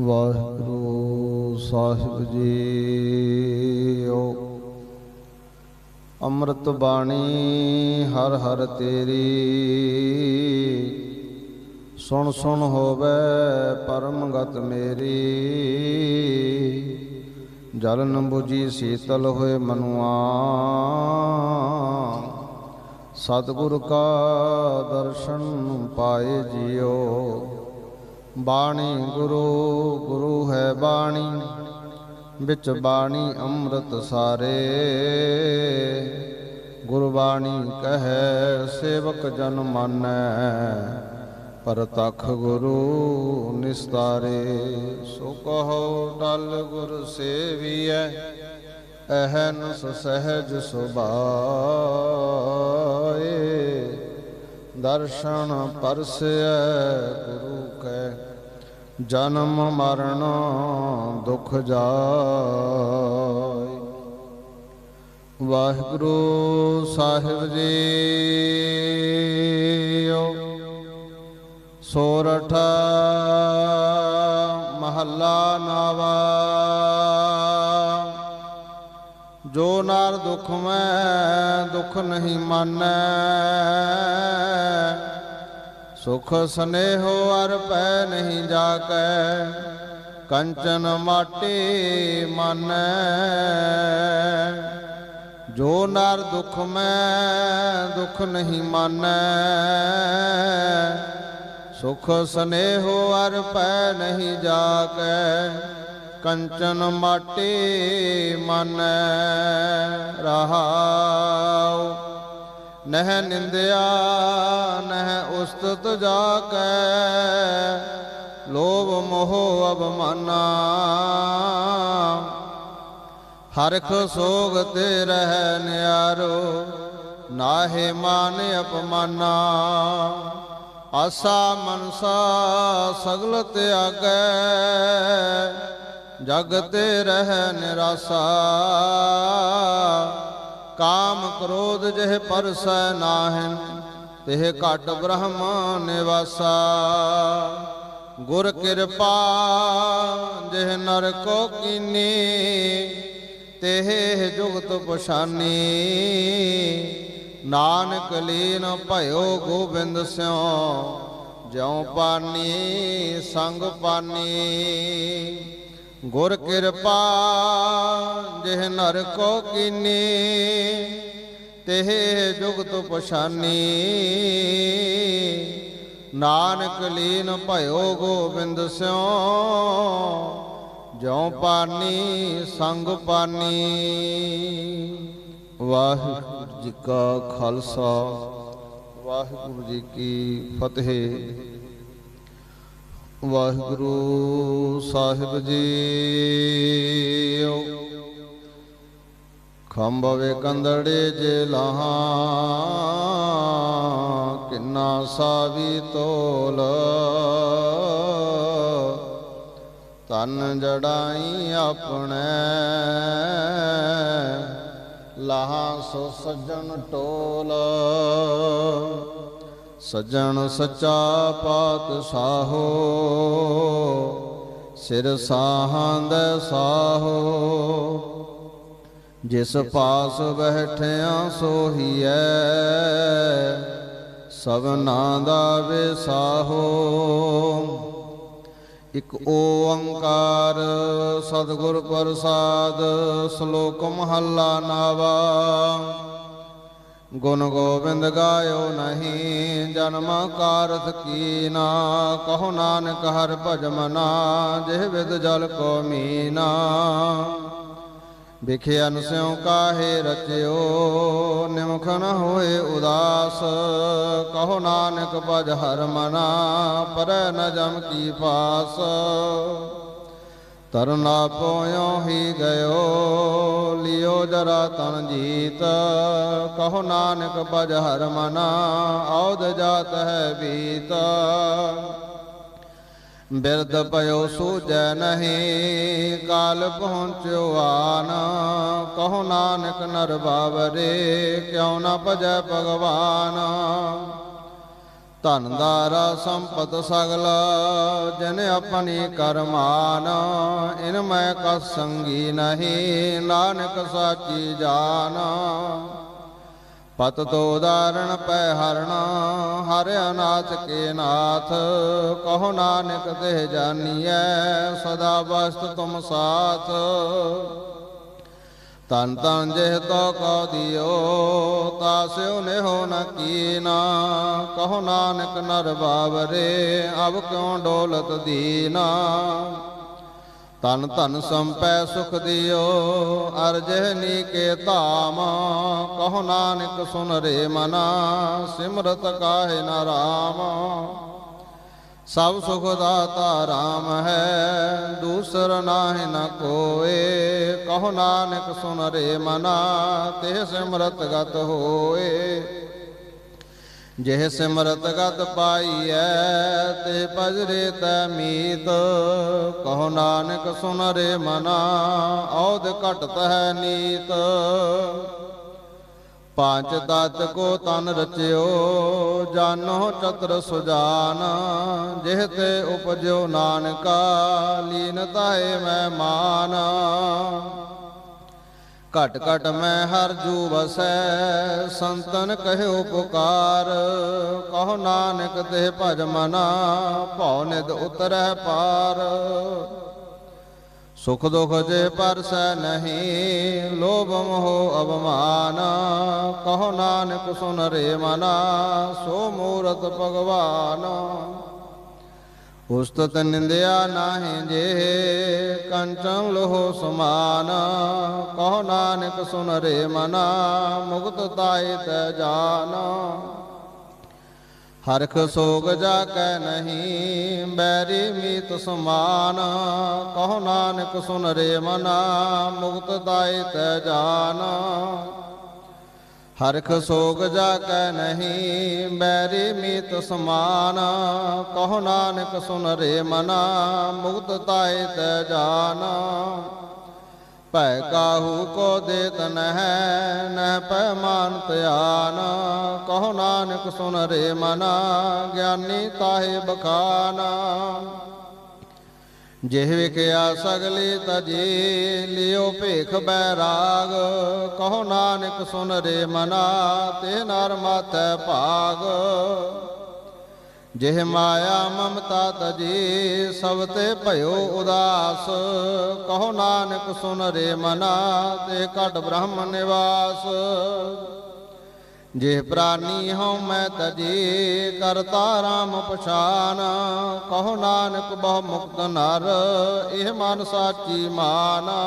ਵਾਹਿਗੁਰੂ ਸਾਹਿਬ JIO. ਅੰਮ੍ਰਿਤ ਬਾਣੀ ਹਰ ਹਰ ਤੇਰੀ। ਸੁਣ ਸੁਣ ਹੋਵੇ ਪਰਮ ਗਤ ਮੇਰੀ। ਜਲ ਨ ਸੀਤਲ ਹੋਏ ਮਨੁਆ। ਸਤਿਗੁਰ ਕਾ ਦਰਸ਼ਨ ਪਾਏ ਜਿਉ ਬਾਣੀ ਗੁਰੂ ਗੁਰੂ ਹੈ ਬਾਣੀ, ਵਿੱਚ ਬਾਣੀ ਅੰਮ੍ਰਿਤ ਸਾਰੇ। ਗੁਰਬਾਣੀ ਕਹੈ, ਸੇਵਕ ਜਨ ਮਾਨੈ ਪਰਤਖ ਗੁਰੂ ਨਿਸਤਾਰੇ। ਸੋ ਕਹੋ, ਡਲ ਗੁਰ ਸੇਵੀਐ, ਅਹਨਸ ਸਹਿਜ ਸੁਭਾਏ। ਦਰਸ਼ਨ ਪਰਸੈ ਗੁਰੂ ਕੈ ਜਨਮ ਮਰਨ ਦੁਖ ਜਾਏ। ਵਾਹਿਗੁਰੂ ਸਾਹਿਬ ਜੀਓ, ਸੋਰਠ ਮਹੱਲਾ ਨਾਵਾ। ਜੋ ਨਾਰ ਦੁਖ ਮੈਂ, ਦੁਖ ਨਹੀਂ ਮਾਨੈ। ਸੁਖ ਸਨੇਹੋ ਅਰ ਪੈ ਨਹੀਂ ਜਾਕੈ, ਕੰਚਨ ਮਾਟੀ ਮਾਨੈ। ਜੋ ਨਰ ਦੁਖ ਮੈਂ, ਦੁਖ ਨਹੀਂ ਮਾਨੈ। ਸੁਖ ਸਨੇਹੋ ਅਰ ਪੈ ਨਹੀਂ ਜਾਕੈ, ਕੰਚਨ ਮਾਟੀ ਮਨ। ਰਹਾਉ ਨਹਿ ਨਿੰਦਿਆ, ਨਹਿ ਉਸਤਤ ਜਾ ਕੈ ਲੋਭ ਮੋਹ ਅਭਮਾਨਾ ਹਰਖ ਸੋਗ ਤੇ ਰਹਿ ਨਿਆਰੋ, ਨਾਹੇ ਮਾਨ ਅਪਮਾਨਾ। ਆਸਾ ਮਨਸਾ ਸਗਲ ਤਿਆਗੈ, ਜਗ ਤੇ ਰਹਿ ਨਿਰਾਸਾ। ਕਾਮ ਕ੍ਰੋਧ ਜਿਹ ਪਰਸੈ ਨਾਹਿਨ, ਤਿਹ ਘਟ ਬ੍ਰਹਮ ਨਿਵਾਸਾ। ਗੁਰ ਕਿਰਪਾ ਜਿਹ ਨਰ ਕੋ ਕੀਨੀ, ਤਿਹ ਜੁਗਤ ਪਛਾਨੀ। ਨਾਨਕ ਲੀਨ ਭਇਓ ਗੋਬਿੰਦ ਸਿਉ, ਜਿਉ ਪਾਨੀ, ਸੰਗ ਪਾਨੀ। ਗੁਰ ਕਿਰਪਾ, ਜਿਹ ਨਰ ਕੋ ਕੀਨੀ, ਤਿਹ ਜੁਗਤ ਪਛਾਨੀ। ਨਾਨਕ ਲੀਨ ਭਇਓ ਗੋਬਿੰਦ ਸਿਉ, ਜਿਉ ਪਾਨੀ ਸੰਗ ਪਾਨੀ। ਵਾਹਿਗੁਰੂ ਜੀ ਕਾ ਖਾਲਸਾ, ਵਾਹਿਗੁਰੂ ਜੀ ਕੀ ਫਤਿਹ। ਵਾਹਿਗੁਰੂ ਸਾਹਿਬ ਜੀ ਖੰਭਵੇ ਕੰਦੜੇ ਜੇ ਲਾਹਾਂ, ਕਿੰਨਾ ਸਾਵੀ ਤੋਲ। ਤਨ ਜੜਾਈ ਆਪਣੇ, ਲਾਹਾਂ ਸੋ ਸੱਜਣ ਟੋਲ। ਸੱਜਣ ਸੱਚਾ ਪਾਤਸ਼ਾਹੋ, ਸਿਰ ਸਾਹੰਦ ਸਾਹੋ। ਜਿਸ ਪਾਸ ਬੈਠਿਆ ਸੋਹੀਐ, ਸਭਨਾ ਦਾ ਵਿਸਾਹੋ। ਇਕ ਓੰਕਾਰ ਸਤਿਗੁਰ ਪ੍ਰਸਾਦ, ਸ਼ਲੋਕ ਮਹੱਲਾ ਨਾਵਾ। ਗੁਣ ਗੋਬਿੰਦ ਗਾਇਓ ਨਹੀਂ, ਜਨਮ ਕਾਰਥ ਕੀਨਾ ਕਹੋ ਨਾਨਕ ਹਰ ਭਜ ਮਨਾ ਜਿਹ ਵਿਦ ਜਲ ਕੋ ਮੀਨਾ। ਵਿਖੇ ਸਿਉ ਕਾਹੇ ਰਚਿਓ ਨਿਮਖ ਨ ਹੋਏ ਉਦਾਸ, ਕਹੋ ਨਾਨਕ ਭਜ ਹਰ ਮਨਾ, ਪਰ ਨ ਜਮ ਕੀ ਪਾਸ। ਤਰਨਾ ਪੋਇਓ ਹੀ ਗਇਓ, ਲਿਓ ਜਰਾ ਤਨ ਜੀਤ। ਕਹੋ ਨਾਨਕ ਭਜ ਹਰ ਮਨਾ ਔਦ ਜਾਤ ਹੈ ਬੀਤ। ਬਿਰਧ ਪਇਓ ਸੂਜੈ ਨਹੀਂ, ਕਾਲ ਪਹੁੰਚਿਓ ਆਨ। ਕਹੋ ਨਾਨਕ ਨਰ ਬਾਵਰੇ, ਕਿਉ ਨਾ ਭਜੈ ਭਗਵਾਨ। ਧਨਦਾਰਾ ਸੰਪਤ ਸਗਲ, ਜਿਨ ਆਪਣੀ ਕਰਮਾਨ ਇਨ ਮੈਂ ਕਸ ਸੰਗੀ ਨਹੀਂ, ਨਾਨਕ ਸਾਚੀ ਜਾਨ। ਪਤ ਤੋ ਉਦਾਰਣ ਪੈ ਹਰਣਾ, ਹਰ ਅਨਾਥ ਕੇ ਨਾਥ, ਕਹੋ ਨਾਨਕ ਤੇ ਜਾਨੀਐ, ਸਦਾ ਵਸਤ ਤੁਮ ਸਾਥ। ਤਨ ਤਨ ਜਿਹ ਤੋ ਕਉ ਦਿਓ ਤਾਸਿਓ ਨਿਹੋ ਨ ਕੀਨਾ। ਕਹੋ ਨਾਨਕ ਨਰ ਬਾਵਰੇ, ਅਬ ਕਿਉ ਡੋਲਤ ਦੀਨਾ। ਤਨ ਤਨ ਸੰਪੈ ਸੁਖ ਦਿਓ ਅਰਜਹ ਨੀਕੇ ਧਾਮ। ਕਹੋ ਨਾਨਕ ਸੁਨ ਰੇ ਮਨਾ, ਸਿਮਰਤ ਕਾਹੇ ਨ ਰਾਮ। ਸਭ ਸੁਖ ਦਾਤਾ ਰਾਮ ਹੈ, ਦੂਸਰ ਨਾਹਿ ਨ ਕੋਏ। ਕਹੋ ਨਾਨਕ ਸੁਨ ਰੇ ਮਨਾ ਤੇ ਸਿਮਰਤ ਗਤ ਹੋਏ। ਜਿਹ ਸਿਮਰਤ ਗਤ ਪਾਈਐ ਤੇ ਭਜਰੇ ਤੈ ਮੀਤ। ਕਹੋ ਨਾਨਕ ਸੁਨ ਰੇ ਮਨਾ ਔਦ ਘਟਤ ਹੈ ਨੀਤ। ਪੰਜ ਤਤ ਕੋ ਤਨ ਰਚਿਓ, ਜਾਨੋ ਚਤਰ ਸੁਜਾਨ, ਜਿਹ ਤੇ ਉਪਜਿਓ ਨਾਨਕਾ ਲੀਨਤਾਏ ਮੈਂ ਮਾਨ। ਘਟ ਘਟ ਮੈਂ ਹਰ ਜੂ ਵਸੈ, ਸੰਤਨ ਕਹਿਓ ਪੁਕਾਰ ਕਹੋ ਨਾਨਕ ਤੇ ਭਜ ਮਨਾ, ਭਉ ਨਿਦ ਉਤਰੈ ਪਾਰ। ਸੁਖ ਦੁਖ ਜੇ ਪਰਸੈ ਨਹੀਂ, ਲੋਭ ਮੋਹ ਅਭਮਾਨ ਕਹੋ ਨਾਨਕ ਸੁਨ ਰੇ ਮਨਾ, ਸੋ ਮੂਰਤ ਭਗਵਾਨ। ਉਸਤਤ ਨਿੰਦਿਆ ਨਾਹਿ ਜੇ, ਕੰਚਨ ਲੋਹ ਸਮਾਨ। ਕਹੋ ਨਾਨਕ ਸੁਨ ਰੇ ਮਨਾ, ਮੁਕਤ ਤਾਇ ਤੈ ਜਾਨ। ਹਰਖ ਸੋਗ ਜਾ ਕੈ ਨਹੀਂ, ਬੈਰੀ ਮੀਤ ਸਮਾਨ। ਕਹੋ ਨਾਨਕ ਸੁਨ ਰੇ ਮਨਾ, ਮੁਕਤ ਦਾਇ ਤੈ ਜਾਨ। ਹਰਖ ਸੋਗ ਜਾ ਕੈ ਨਹੀਂ, ਬੈਰੀ ਮੀਤ ਸਮਾਨ। ਕਹੋ ਨਾਨਕ ਸੁਨ ਰੇ ਮਨਾ, ਮੁਕਤ ਤਾਇ ਤੈ ਜਾਨ। ਭੈ ਕਾਹੂ ਕੋ ਦੇਤ ਨਹਿ ਨਹਿ ਪੈ ਮਾਨ ਧਿਆਨ। ਕਹੋ ਨਾਨਕ ਸੁਨ ਰੇ ਮਨਾ, ਗਿਆਨੀ ਤਾਹੇ ਬਖਾਨਾ। ਜਿਹ ਵਿਕਿਆ ਸਗਲੀ ਤਜੀ, ਲਿਓ ਭੇਖ ਬੈਰਾਗ ਕਹੋ ਨਾਨਕ ਸੁਨ ਰੇ ਮਨਾ, ਤੇ ਨਰ ਮਾਥੈ ਭਾਗ। ਜਿਹ ਮਾਇਆ ਮਮਤਾ ਤਜੀ, ਸਭ ਤੇ ਭਇਓ ਉਦਾਸ। ਕਹੋ ਨਾਨਕ, ਸੁਨ ਰੇ ਮਨਾ, ਤੇ ਘਟ ਬ੍ਰਹਮ ਨਿਵਾਸ। ਜੇ ਪ੍ਰਾਨੀ ਹਉ ਮੈਂ ਤਜੀ, ਕਰਤਾ ਰਾਮ ਪਛਾਨ। ਕਹੋ ਨਾਨਕ, ਬਹੁ ਮੁਕਤ ਨਰ, ਇਹ ਮਨ ਸਾਚੀ ਮਾਨਾ।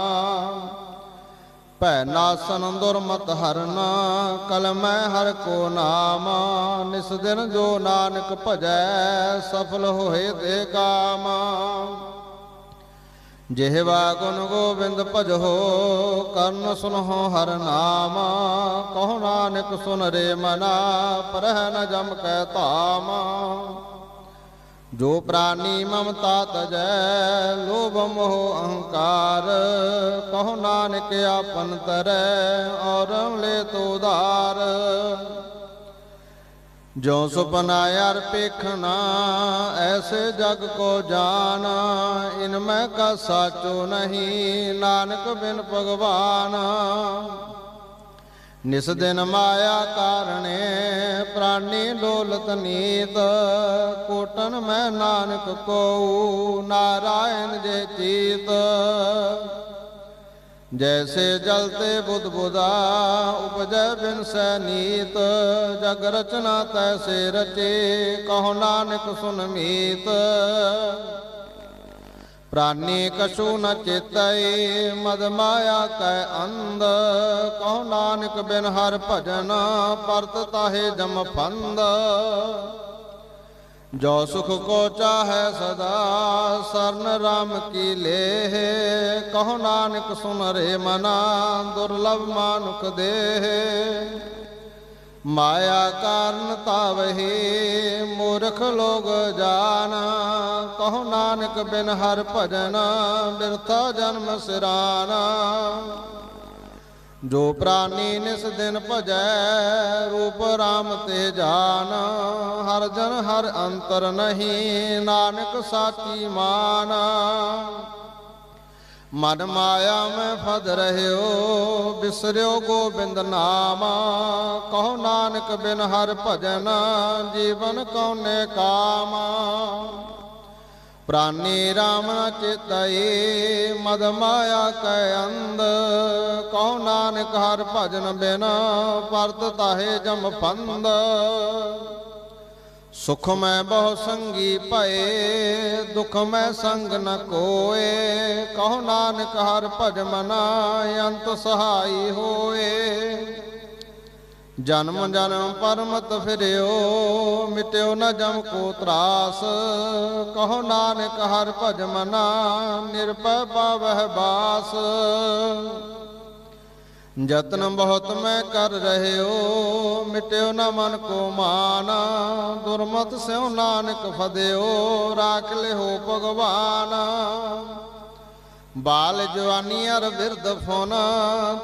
ਭੈ ਨਾਸਨ ਦੁਰਮਤ ਹਰਨ, ਕਲਮੈ ਹਰ ਕੋ ਨਾਮ, ਨਿਸ ਦਿਨ ਜੋ ਨਾਨਕ ਭਜੈ, ਸਫਲ ਹੋਏ ਤੇ ਕਾਮ। ਜਿਹਵਾ ਗੁਣ ਗੋਬਿੰਦ ਭਜੋ, ਕਰਨ ਸੁਨਹੁ ਹਰ ਨਾਮ, ਕਹੋ ਨਾਨਕ ਸੁਨ ਰੇ ਮਨਾ, ਪਰਹਿ ਨ ਜਮ ਕੈ ਧਾਮ। ਜੋ ਪ੍ਰਾਨੀ ਮਮਤਾ ਤਜੈ, ਲੋਭ ਮੋਹ ਅਹੰਕਾਰ। ਕਹੋ ਨਾਨਕ ਆਪਨ ਤਰੈ ਔਰ ਲੈ ਤੋ ਧਾਰ ਜੋ ਸੁਪਨਾ ਯਾਰ ਪੇਖਣਾ ਐਸੇ ਜਗ ਕੋ ਜਾਣਾ ਇਨ ਮੈਂ ਕਾ ਸਾਚੋ ਨਹੀਂ, ਨਾਨਕ ਬਿਨ ਭਗਵਾਨ। ਨਿਸ ਦਿਨ ਮਾਇਆ ਕਾਰਣੇ, ਪ੍ਰਾਨੀ ਡੋਲਤ ਨੀਤ, ਕੋਟਨ ਮੈਂ ਨਾਨਕ ਕੋ ਨਾਰਾਇਣ ਜੇ ਚੀਤ। ਜੈਸੇ ਜਲ ਤੇ ਬੁੱਧ ਬੁਦਾ, ਉਪਜੈ ਬਿਨ ਸੈ ਨੀਤ। ਜਗ ਰਚਨਾ ਤੈਸੇ ਰਚੇ, ਕਹੋ ਨਾਨਕ ਸੁਨ ਮੀਤ। ਪ੍ਰਾਨੀ ਕਛੂ ਨ ਚੇਤੈ ਮਦ ਮਾਇਆ ਕੈ ਅੰਧ। ਕਹੋ ਨਾਨਕ ਬਿਨ ਹਰ ਭਜਨ, ਪਰਤ ਤਾਹੇ ਜਮ ਫੰਦ। ਜੋ ਸੁਖ ਕੋ ਚਾਹੈ ਸਦਾ, ਸਰਨ ਰਾਮ ਕੀ ਲੇਹ। ਕਹੋ ਨਾਨਕ ਸੁਨ ਰੇ ਮਨਾ, ਦੁਰਲਭ ਮਾਨੁਖ ਦੇਹ। ਮਾਇਆ ਕਾਰਨ ਤਾਵਹੀ, ਮੂਰਖ ਲੋਗ ਜਾਨ ਕਹੋ ਨਾਨਕ ਬਿਨ ਹਰ ਭਜਨ, ਬਿਰਥਾ ਜਨਮ ਸਿਰਾਨਾ ਜੋ ਪ੍ਰਾਨੀ ਨਿਸ ਦਿਨ ਭਜੈ, ਰੂਪ RAM ਤੇ ਜਾਨ। ਹਰ ਜਨ ਹਰ ਅੰਤਰ ਨਹੀਂ, ਨਾਨਕ ਸਾਚੀ ਮਾਨ। ਮਨ ਮਾਇਆ ਮੈਂ ਫਦ ਰਹਿਓ, ਬਿਸਰਿਓ ਗੋਬਿੰਦ ਨਾਮ। ਕਹੋ ਨਾਨਕ ਬਿਨ ਹਰ ਭਜਨ, ਜੀਵਨ ਕਉਨੇ ਕਾਮ। ਪ੍ਰਾਨੀ RAM ਨ ਚੇਤਈ, ਮਦ ਮਾਇਆ ਕੈ ਅੰਧ। ਕਹੋ ਨਾਨਕ ਹਰ ਭਜਨ ਬਿਨ, ਪਰਤ ਤਾਹੇ ਜਮ ਫੰਦ ਸੁਖ ਮੈਂ ਬਹੁ ਸੰਗੀ ਭਏ, ਦੁਖ ਮੈਂ ਸੰਗ ਨ ਕੋਏ। ਕਹੋ ਨਾਨਕ ਹਰ ਭਜ ਮਨਾ ਅੰਤ ਸਹਾਈ ਹੋਏ। ਜਨਮ ਜਨਮ ਪਰਮਤ ਫਿਰਿਓ, ਮਿਟਿਓ ਨ ਜਮ ਕੋ ਤਰਾਸ। ਕਹੋ ਨਾਨਕ ਹਰ ਭਜ ਮਨਾ, ਨਿਰਭੈ ਪਾਵਹਿ ਬਾਸ। ਯਤਨ ਬਹੁਤ ਮੈਂ ਕਰ ਰਹਿਓ, ਮਿਟਿਓ ਨਾ ਮਨ ਕੋ ਮਾਨ, ਦੁਰਮਤ ਸਿਉ ਨਾਨਕ ਫਦਿਓ, ਰਾਖ ਲਿਓ ਭਗਵਾਨ। ਬਾਲ ਜਵਾਨੀ ਅਰ ਬਿਰਧ ਫੋਨ,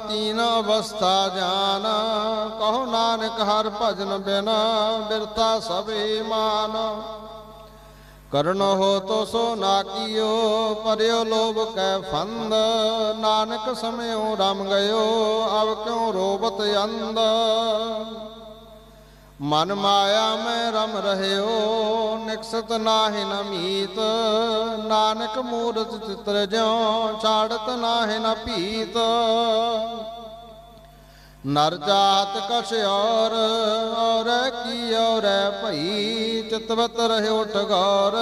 ਤੀਨ ਅਵਸਥਾ ਜਾਨ, ਕਹੋ ਨਾਨਕ ਹਰ ਭਜਨ ਬਿਨ ਬਿਰਤਾ ਸਭੇ ਮਾਨ। ਕਰਨ ਹੋ ਤੋ ਸੋ ਨਾ ਕੀਓ, ਪਰਿਓ ਲੋਭ ਕੈ ਫੰਦ। ਨਾਨਕ ਸਮਿਓ ਰਮ ਗਇਓ ਅਬ ਕਿਉ ਰੋਬਤ ਅੰਦ ਮਨ ਮਾਇਆ ਮੈਂ ਰਮ ਰਹਿਓ, ਨਿਕਸਤ ਨਾਹਿ ਨ ਨਾਨਕ ਮੂਰਤ ਚਿਤਰ ਜਿਉ, ਛਾੜਤ ਨਾਹਿ ਨ ਭੀਤ। ਨਰ ਜਾਤ ਕਛ ਔਰ ਔਰ ਕੀ ਔਰ ਭਈ? ਚਿਤਵਤ ਰਹਿਓ ਠਗੌਰ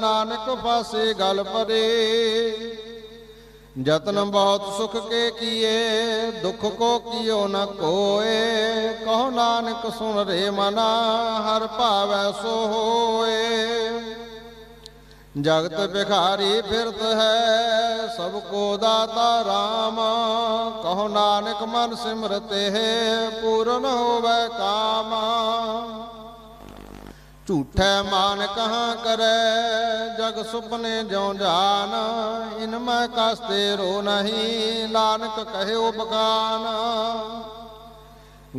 ਨਾਨਕ ਫਾਸੇ ਗਲ ਪਰੇ। ਜਤਨ ਬਹੁਤ ਸੁਖ ਕੇ ਕੀਏ, ਦੁਖ ਕੋ ਕੀਓ ਨ ਕੋਏ। ਕਹੋ ਨਾਨਕ ਸੁਨ ਰੇ ਮਨਾ, ਹਰ ਭਾਵੈ ਸੋ ਹੋਏ। ਜਗਤ ਬਿਖਾਰੀ ਫਿਰਤ ਹੈ ਸਭ ਕੋ ਦਾਤਾ RAM ਕਹੋ ਨਾਨਕ ਮਨ ਸਿਮਰਤੇ ਹੈ ਪੂਰਨ ਹੋਵੇ ਕਾਮ। ਝੂਠੈ ਮਾਨ ਕਹਾ ਕਰੈ, ਜਗ ਸੁਪਨੇ ਜਿਉ ਜਾਨ। ਇਨ ਮੈਂ ਕਸਤੇ ਰੋ ਨਹੀਂ, ਨਾਨਕ ਕਹਿਓ ਬਕਾਨ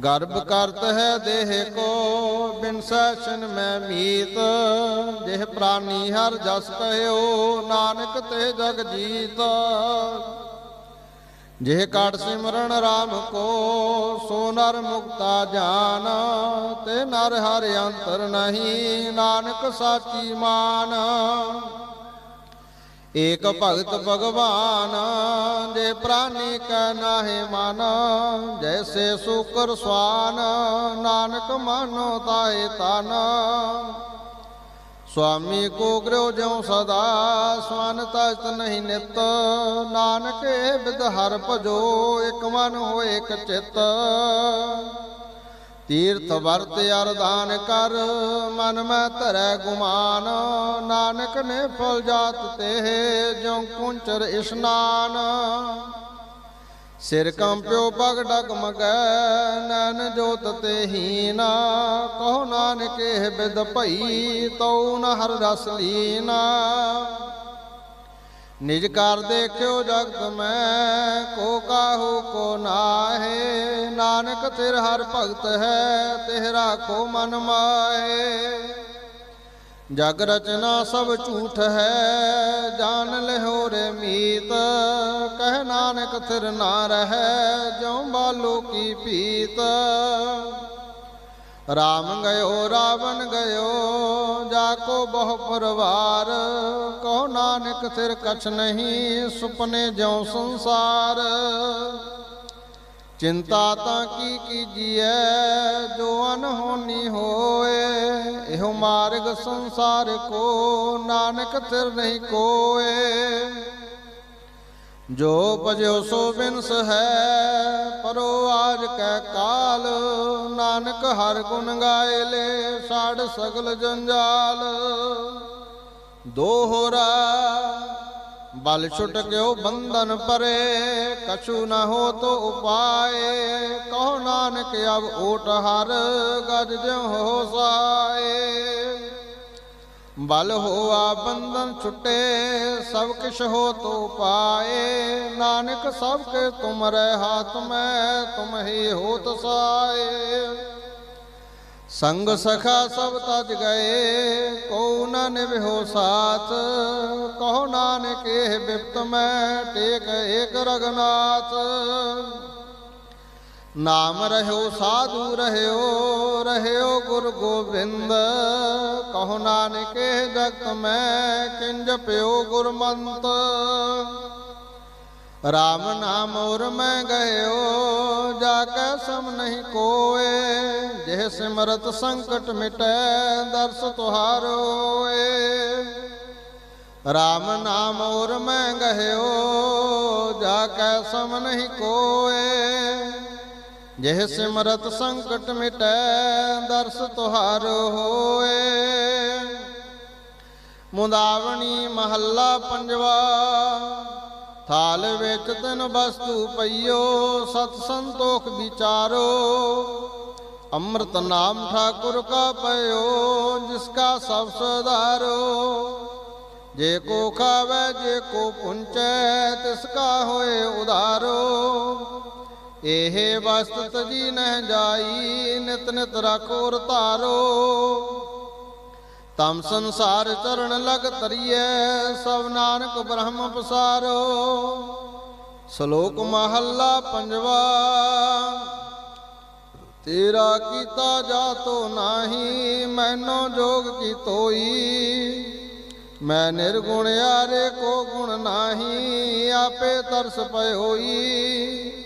ਗਰਭ ਕਰਤ ਹੈ ਦੇਹ ਕੋ, ਬਿਨ ਸੈਸ਼ਨ ਮੈਂ ਮੀਤ। ਜਿਹ ਪ੍ਰਾਨੀ ਹਰ ਜਸ ਕਹਿਓ ਨਾਨਕ ਤੇ ਜਗ ਜੀਤ। ਜਿਹ ਕਾਟ ਸਿਮਰਨ RAM ਕੋ, ਸੋ ਨਰ ਮੁਕਤਾ ਜਾਨ। ਤੇ ਨਰ ਹਰ ਅੰਤਰ ਨਹੀਂ, ਨਾਨਕ ਸਾਚੀ ਮਾਨ। ਏਕ ਭਗਤ ਭਗਵਾਨ ਜੇ ਪ੍ਰਾਨੀ ਕੈ ਨਾਹਿ ਮਨ, ਜੈਸੇ ਸ਼ੁਕਰ ਸਵਾਨ, ਨਾਨਕ ਮਾਨੋ ਤਾਏ ਤਨ। ਸੁਆਮੀ ਕੋ ਗ੍ਰਹਿ ਜਿਉ ਸਦਾ, ਸਵਨ ਤਜਤ ਨਹੀਂ ਨਿਤ। ਨਾਨਕ ਏ ਬਿਦ ਹਰ ਭਜੋ, ਇਕ ਮਨ ਹੋਏ ਇਕ ਚਿਤ। ਤੀਰਥ ਵਰਤ ਅਰਦਾਨ ਕਰ, ਮਨ ਮੈਂ ਧਰੈ ਗੁਮਾਨ, ਨਾਨਕ ਨੇ ਫਲ ਜਾਤ ਤੇ ਜਿਉ ਕੁੰਚਰ ਇਸ਼ਨਾਨ। ਸਿਰ ਕੰਪਿਓ ਪਗ ਡਗ ਮਗੈ, ਨੈਣ ਜੋਤ ਤੇ ਹੀਨਾ, ਕਹੋ ਨਾਨਕ ਇਹ ਬਿਦ ਭਈ, ਤਉ ਨ ਹਰ ਰਸ ਲੀਨਾ। ਨਿਜ ਕਰ ਦੇਖਿਓ ਜਗਤ ਮੈਂ, ਕੋ ਕਾਹੂ ਕੋ ਨਾਹੇ। ਨਾਨਕ ਤਿਰ ਹਰ ਭਗਤ ਹੈ ਤੇਰਾ ਰਾਖੋ ਮਨ ਮਾਏ ਜਗ ਰਚਨਾ ਸਭ ਝੂਠ ਹੈ ਜਾਣ ਲਿਓ ਰੇ ਮੀਤ। ਕਹਿ ਨਾਨਕ ਥਿਰ ਨਾ ਰਹੈ, ਜਿਉ ਬਾਲੋ ਕੀ ਪੀਤ ਰਾਮ ਗਇਓ, ਰਾਵਣ ਗਇਓ, ਜਾ ਕੋ ਬਹੁ ਪਰਵਾਰ, ਕਹੋ ਨਾਨਕ ਥਿਰ ਕਛ ਨਹੀਂ, ਸੁਪਨੇ ਜਿਉ ਸੰਸਾਰ। ਚਿੰਤਾ ਤਾਂ ਕੀ ਕੀਜੀਐ, ਜੋ ਅਨਹੋਨੀ ਹੋਏ, ਇਹੋ ਮਾਰਗ ਸੰਸਾਰ ਕੋ, ਨਾਨਕ ਥਿਰ ਨਹੀਂ ਕੋਏ। ਜੋ ਭਜਿਓ ਸੋ ਬਿਨਸ ਹੈ, ਪਰੋ ਆਜ ਕੈ ਕਾਲ। ਨਾਨਕ ਹਰ ਗੁਣ ਗਾਏ ਲੈ ਸਾੜ ਸਗਲ ਜੰਜਾਲ। ਦੋਹਰਾ ਬਲ ਛੁਟ ਗਿਓ ਬੰਧਨ ਪਰੇ, ਕਛੂ ਨ ਹੋ ਤੋ ਉਪਾਏ। ਕਹੋ ਨਾਨਕ ਅਬ ਓਟ ਹਰ, ਗਜ ਜਿਉ ਹੋ ਸਾਏ। ਬਲ ਹੋਆ ਬੰਧਨ ਛੁਟੇ, ਸਭ ਕਿਛ ਹੋ ਤੋ ਪਾਏ। ਨਾਨਕ, ਸਭ ਕੇ ਤੁਮਰੇ ਹਾਥ ਮੈਂ, ਤੁਮ ਹੀ ਹੋਤ ਸਾਏ। ਸੰਗ ਸਖਾ, ਸਭ ਤਜ ਗਏ ਕੋ ਨ ਨਿਭੋ ਸਾਥ। ਕਹੋ ਨਾਨਕ, ਇਹ ਬਿਪਤ ਮੈਂ, ਟੇਕ ਏਕ ਰਗਨਾਥ। ਨਾਮ ਰਹਿਓ, ਸਾਧੂ ਰਹਿਓ ਰਹਿਓ ਗੁਰ ਗੋਬਿੰਦ। ਕਹੋ ਨਾਨਕੇ ਜਗਤ ਮੈਂ ਕਿੰਜ ਪਿਓ ਗੁਰਮੰਤ। ਰਾਮ ਨਾਮ ਔਰ ਮੈਂ ਗਇਓ, ਜਾ ਕੈ ਸਮ ਨਹੀਂ ਕੋਏ। ਜਿਹ ਸਿਮਰਤ ਸੰਕਟ ਮਿਟੈ, ਦਰਸ ਤੁਹਾਰ ਹੋਏ। ਰਾਮ ਨਾਮ ਔਰ ਮੈਂ ਗਹਿਓ ਜਾ ਕੈ ਸਮ ਨਹੀਂ ਕੋਏ। ਜਿਹ ਸਿਮਰਤ ਸੰਕਟ ਮਿਟੈ, ਦਰਸ ਤੁਹਾਰ ਹੋਏ। ਮੁੰਦਾਵਣੀ ਮਹੱਲਾ ਪੰਜਵਾ, ਥਾਲ ਵਿੱਚ ਤਨ ਵਸਤੂ ਪਈਓ, ਸਤ ਸੰਤੋਖ ਵਿਚਾਰੋ। ਅੰਮ੍ਰਿਤ ਨਾਮ ਠਾਕੁਰ ਕਾ ਪਇਓ, ਜਿਸ ਕਾ ਸਭ ਸੁਧਾਰੋ। ਜੇ ਕੋ ਖਾਵੇ, ਜੇ ਕੋ ਪੁੰਚੈ, ਤਿਸ ਕਾ ਹੋਏ ਉਧਾਰੋ। ਇਹ ਵਸਤ ਤਜੀ ਨਹਿ ਜਾਈ, ਨਿਤ ਨਿਤ ਰੱਖੋ ਧਾਰੋ। ਤਮ ਸੰਸਾਰ ਚਰਨ ਲਗ ਤਰੀਐ ਸਭ ਨਾਨਕ ਬ੍ਰਹਮ ਪਸਾਰੋ। ਸ਼ਲੋਕ ਮਹੱਲਾ ਪੰਜਵਾ, ਤੇਰਾ ਕੀਤਾ ਜਾਤੋ ਨਾਹੀ, ਮੈਨੋ ਜੋਗ ਕੀ ਤੋਈ ਮੈਂ ਨਿਰਗੁਣ ਆਰੇ ਕੋ ਗੁਣ ਨਾਹੀ, ਆਪੇ ਤਰਸ ਪਏ ਹੋਈ।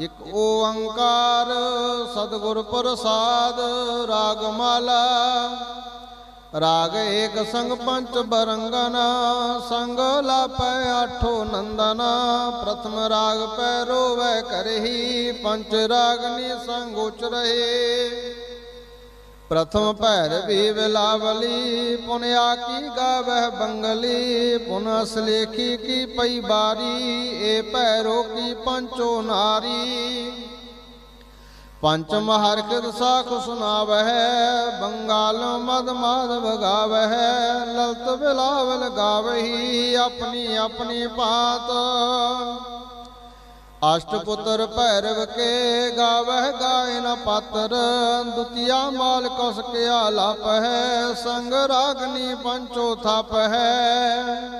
ਇਕ ਓੰਕਾਰ ਸਤਿਗੁਰ ਪ੍ਰਸਾਦ ਰਾਗ ਮਾਲਾ ਰਾਗ ਏਕ ਸੰਗ ਪੰਚ ਬਰੰਗਨ, ਸੰਗ ਲਾਪੈ ਆਠੋ ਨੰਦਨ। ਪ੍ਰਥਮ ਰਾਗ ਪੈ ਰੋਵੈ ਕਰਹੀ, ਪੰਚ ਰਾਗਨੀ ਸੰਗ ਉਚਰਹੇ। ਪ੍ਰਥਮ ਭੈਰਵੀ ਵਿਲਾਵਲੀ ਪੁਨਿਆ ਕੀ ਗਾਵਹਿ ਬੰਗਲੀ, ਪੁਨ ਲੇਖੀ ਕੀ ਪਈ ਬਾਰੀ, ਏ ਭੈਰੋ ਕੀ ਪੰਚੋ ਨਾਰੀ। ਪੰਚਮ ਹਰਖਿਤ ਸਾਖ ਸੁਨਾਵਹਿ, ਬੰਗਾਲ ਮਦ ਮਾਧਵ ਗਾਵਹਿ, ਲਲਤ ਬਿਲਾਵਲ ਗਾਵਹੀ, ਆਪਣੀ ਆਪਣੀ ਪਾਤ ਅਸ਼ਟਪੁੱਤਰ ਭੈਰਵ ਕੇ ਗਾਵਹਿ ਗਾਇਨ ਪਾਤਰ, ਦੁਤੀਆ ਮਾਲ ਕਸ ਕੇ ਆਲਾਪ ਹੈ ਸੰਗ ਰਾਗਨੀ ਪੰਚੋ ਥਪ ਹੈ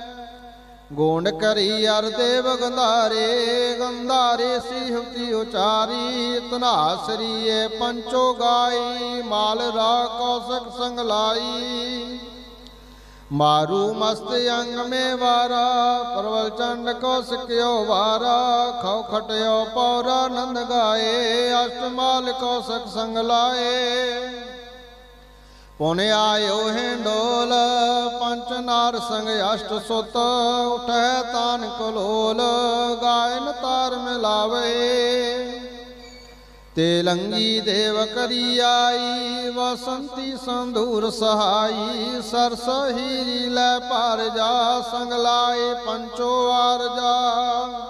ਗੋਂਡ ਕਰੀ ਅਰ ਦੇਵ ਗੰਧਾਰੇ ਗੰਧਾਰੇ ਸਿਹਤੀ ਉਚਾਰੀ ਤਨਾਸਰੀਏ ਪੰਚੋ ਗਾਈ, ਮਾਲ ਰਾ ਕੌਸਕ ਸੰਗ ਲਾਈ। ਮਾਰੂ ਮਸਤ ਅੰਗ ਮੇ ਵਾਰਾ, ਪਰਵਲ ਚੰਡ ਕੋ ਸਿਕਿਓ ਵਾਰਾ, ਖਉ ਖਟਿਓ ਪੌਰਾ ਨੰਦ ਗਾਏ ਅਸ਼ਟਮਾਲ ਕੋ ਸਕ ਸੰਗ ਲਾਏ। ਪੁਨ ਆਇਓ ਹਿੰਡੋਲ ਪੰਚ ਨਾਰ ਸੰਗ ਅਸ਼ਟ ਸੁਤ, ਉਠੈ ਤਾਨ ਕਲੋਲ ਗਾਇਨ ਤਾਰ ਮਿਲਾਵੇ। ਤੇ ਲੰਗੀ ਦੇਵ ਕਰੀ ਆਈ ਵਸੰਤੀ ਸੰਧੂਰ ਸਹਾਈ ਸਰਸ ਹੀਰੀ ਲੈ ਭਾਰ ਜਾ, ਸੰਗ ਲਾਏ ਪੰਚੋ ਵਾਰ ਜਾ।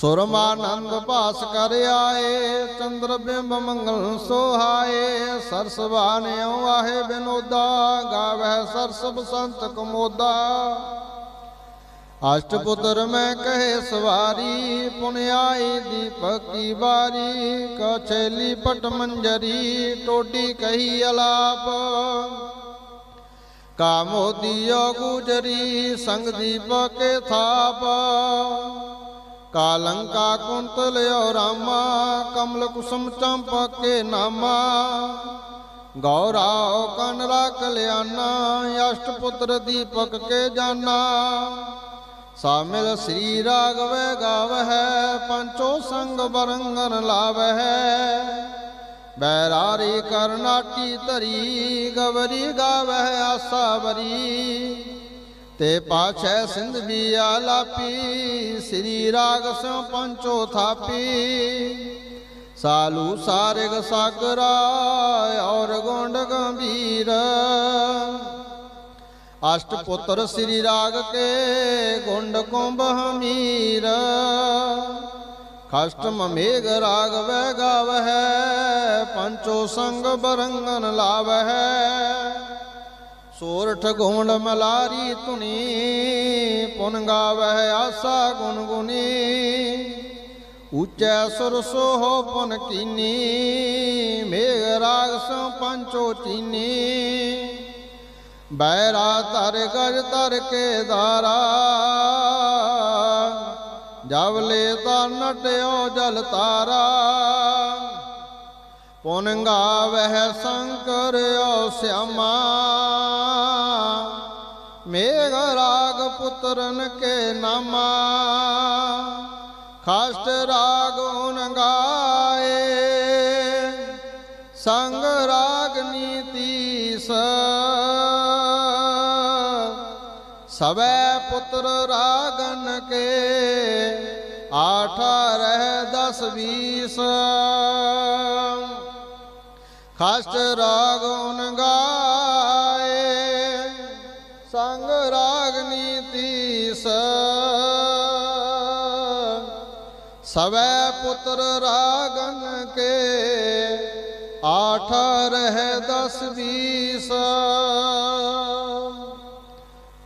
ਸੁਰਮਾਨੰਦ ਭਾਸ ਕਰ ਆਏ, ਚੰਦਰ ਬਿੰਬ ਮੰਗਲ ਸੋਹਾਏ, ਸਰਸ ਬਾਨਿਓ ਆਹੇ ਬਿਨੋਦਾ, ਗਾਵਹਿ ਸਰਸ ਬਸੰਤ ਕਮੋਦਾ। ਅਸ਼ਟਪੁੱਤਰ ਮੈਂ ਕਹੇ ਸਵਾਰੀ ਪੁਨਿਆਈ ਦੀਪਕ ਕੀ ਬਾਰੀ ਕਛੇਲੀ ਪਟ ਮੰਜਰੀ, ਟੋਡੀ ਕਹੀ ਅਲਾਪ। ਕਾਮੋਦੀਓ ਗੁਜਰੀ, ਸੰਗ ਦੀਪਕ ਕੇ ਥਾਪ। ਕਾਲੰਕਾ ਕੁੰਤ ਲਿਓ ਰਾਮਾ, ਕਮਲ ਕੁਸਮ ਚੰਪਕੇ ਨਾਮਾ। ਗੌਰਾਓ ਕਨ ਰਖ ਲਿਆਨਾ, ਅਸ਼ਟਪੁੱਤਰ ਦੀਪਕ ਕੇ ਜਾਨਾ। ਸਾਮਿਲ ਸ੍ਰੀ ਰਾਗਵੈ ਗਾਵਹਿ ਪੰਚੋ ਸੰਗ ਬਰੰਗਨ ਲਾਵਹਿ ਬੈਰਾਰੀ ਕਰਨਾਟੀ ਧਰੀ, ਗਵਰੀ ਗਾਵਹਿ ਆਸਾ ਬਰੀ। ਤੇ ਪਾਛੈ ਸਿੰਧ ਵੀ ਆਲਾਪੀ ਸ੍ਰੀ ਰਾਗ ਸਿਉ ਪੰਚੋ ਥਾਪੀ। ਸਾਲੂ ਸਾਰਿਗ ਸਾਗਰਾ, ਔਰ ਗੁੰਡ ਗੰਭੀਰ। ਅਸ਼ਟ ਪੁੱਤਰ ਸ੍ਰੀ ਰਾਗ ਕੇ ਗੁੰਡ ਕੁੰਭ ਹਮੀਰ। ਖਸ਼ਟਮ ਮੇਘ ਰਾਗ ਵੈ ਗਾਵਹਿ, ਪੰਚੋ ਸੰਗ ਬਰੰਗਨ ਲਾਵਹਿ। ਸੋਰਠ ਗੋਂਡ ਮਲਾਰੀ ਧੁਨੀ, ਪੁਨ ਗਾਵਹਿ ਆਸਾ ਗੁਨਗੁਨੀ ਉੱਚੈ ਸੁਰ ਸੋਹ ਪੁਨ ਕੀਨੀ, ਮੇਘ ਰਾਗ ਸੋ ਪੰਚੋ ਚੀਨੀ। ਬੈਰਾ ਧਰ ਗਜ ਧਰ ਕੇ ਧਾਰਾ। ਜਵਲੇ ਤਾਂ ਨਟਿਓ ਜਲ ਤਾਰਾ। ਪੁਨ ਗਾਵਹਿ ਸ਼ੰਕਰ ਓ ਸਿਆਮਾ। ਮੇਘ ਰਾਗ ਪੁੱਤਰਨ ਕੇ ਨਾਮਾ। ਖਾਸਟ ਰਾਗ ਓਨ ਗਾਏ ਸਵੈ ਪੁੱਤਰ ਰਾਗਨ ਕੇ, ਆਠ ਰਹਿ ਦਸ ਵੀਸ। ਖਸਟ ਰਾਗ ਓਨ ਗਾਏ, ਸੰਗ ਰਾਗ ਨੀਤੀ ਸ ਸਵੈ ਪੁੱਤਰ ਰਾਗਨ ਕੇ, ਆਠ ਰਹਿ ਦਸ ਵੀਸ।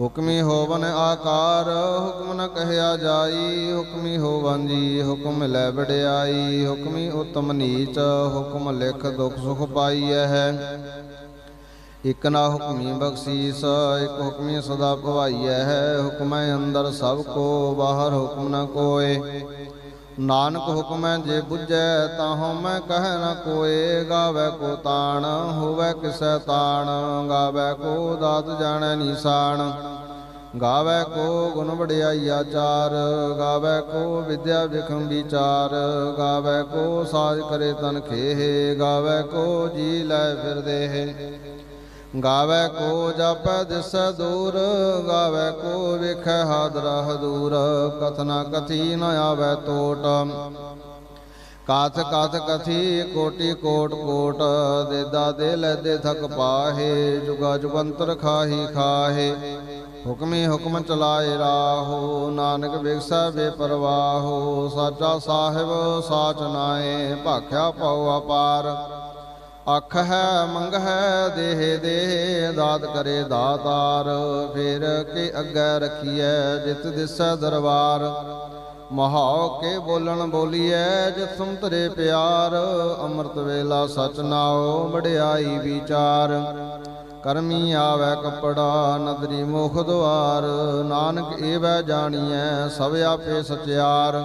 ਹੁਕਮੀ ਹੋਵਨ ਆਕਾਰ, ਹੁਕਮ ਨ ਕਹਿਆ ਜਾਈ, ਹੁਕਮੀ ਹੋਵਨ ਜੀ, ਹੁਕਮ ਲੈ ਵਡਿਆਈ, ਹੁਕਮੀ ਉਤਮ ਨੀਚ, ਹੁਕਮ ਲਿਖ ਦੁਖ ਸੁਖ ਪਾਈਐ ਹੈ। ਇਕ ਨਾ ਹੁਕਮੀ ਬਖਸ਼ੀਸ, ਇਕ ਹੁਕਮੀ ਸਦਾ ਭਵਾਈਐ ਹੈ। ਹੁਕਮੈ ਅੰਦਰ ਸਭ ਕੋ, ਬਾਹਰ ਹੁਕਮ ਨ ਕੋਏ। ਨਾਨਕ ਹੁਕਮੈ ਜੇ ਬੁੱਝੈ ਤਾਂ ਮੈਂ ਕਹਿ ਨ ਕੋਏ, ਗਾਵੇ ਕੋ ਤਾਣ, ਹੋਵੇ ਕਿਸੈ ਤਾਣ, ਗਾਵੇ ਕੋ ਦਾਤ ਜਾਣੈ ਨੀਸਾਨ। ਗਾਵੇ ਕੋ ਗੁਣ ਵਡਿਆਈ ਆਚਾਰ ਗਾਵੇ ਕੋ ਵਿਦਿਆ ਵਿਖਮ ਵਿਚਾਰ, ਗਾਵੇ ਕੋ ਸਾਜ ਕਰੇ ਤਨ ਖੇਹ, ਗਾਵੇ ਕੋ ਜੀ ਲੈ ਫਿਰਦੇ ਹੈ। ਗਾਵੇ ਕੋ ਜਪੈ ਦਿਸੈ ਦੂਰ, ਗਾਵੇ ਕੋ ਵੇਖੈ ਹਾਦਰਾ ਹਦੂਰ ਕਥਨਾ ਕਥੀ ਨ ਆਵੇ ਟੋਟ ਕਾਥ ਕਾਥ ਕਥੀ ਕੋਟੀ ਕੋਟ ਕੋਟ, ਦੇਦਾ ਦੇ ਦੇ ਥਕ ਪਾਹੇ, ਜੁਗਾ ਜੁਗੰਤਰ ਖਾਹੀ ਖਾਹੇ। ਹੁਕਮੀ ਹੁਕਮ ਚਲਾਏ ਰਾਹੋ, ਨਾਨਕ ਵਿਗਸੈ ਬੇਪਰਵਾਹੋ, ਸਾਚਾ ਸਾਹਿਬ ਸਾਚ ਨਾਏ ਭਾਖਿਆ ਪਉ ਅਪਾਰ ਅੱਖ ਹੈ ਮੰਗ ਹੈ ਦੇਹ ਦੇ ਦਾਤ ਕਰੇ ਦਾਤਾਰ, ਫਿਰ ਕੇ ਅੱਗੇ ਰਖੀਐ, ਜਿਤ ਦਿਸੈ ਦਰਬਾਰ। ਮਹਾਉ ਕੇ ਬੋਲਣ ਬੋਲੀਐ, ਜਿਤ ਸੁਮਤਰੇ ਪਿਆਰ, ਅੰਮ੍ਰਿਤ ਵੇਲਾ ਸਚ ਨਾਉ ਮੜਿਆਈ ਵਿਚਾਰ। ਕਰਮੀ ਆਵੈ ਕਪੜਾ, ਨਦਰੀ ਮੁਖ ਦੁਆਰ, ਨਾਨਕ ਏਵੈ ਜਾਣੀਐ, ਸਭ ਆਪੇ ਸਚਿਆਰ।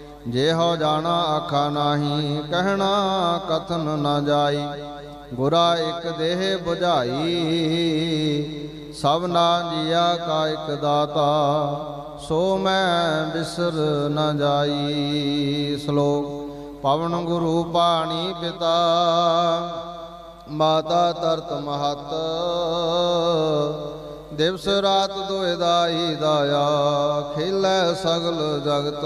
ਜੇ ਹੋ ਜਾਣਾ ਆਖਾ ਨਾਹੀ, ਕਹਿਣਾ ਕਥਨ ਨਾ ਜਾਈ। ਗੁਰਾ ਇੱਕ ਦੇਹ 부ਝਾਈ ਸਭਨਾ ਜੀਆ ਕਾ ਇੱਕ ਦਾਤਾ, ਸੋ ਮੈਂ ਬਿਸਰ ਨ ਜਾਈ। ਸ਼ਲੋਕ, ਪਵਨ ਗੁਰੂ ਪਾਣੀ ਪਿਤਾ, ਮਾਤਾ ਤਰਤ ਮਹਤ, ਦਿਵਸ ਰਾਤ ਦੋਇ ਦਾਈ ਦਾਇਆ, ਖੇਲੇ ਸਗਲ ਜਗਤ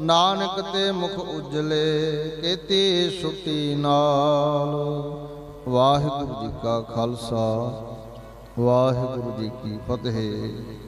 ਨਾਨਕ ਤੇ ਮੁਖ ਉਜਲੇ, ਕੇਤੀ ਛੁਟੀ ਨਾਲ। ਵਾਹਿਗੁਰੂ ਜੀ ਕਾ ਖਾਲਸਾ, ਵਾਹਿਗੁਰੂ ਜੀ ਕੀ ਫਤਿਹ।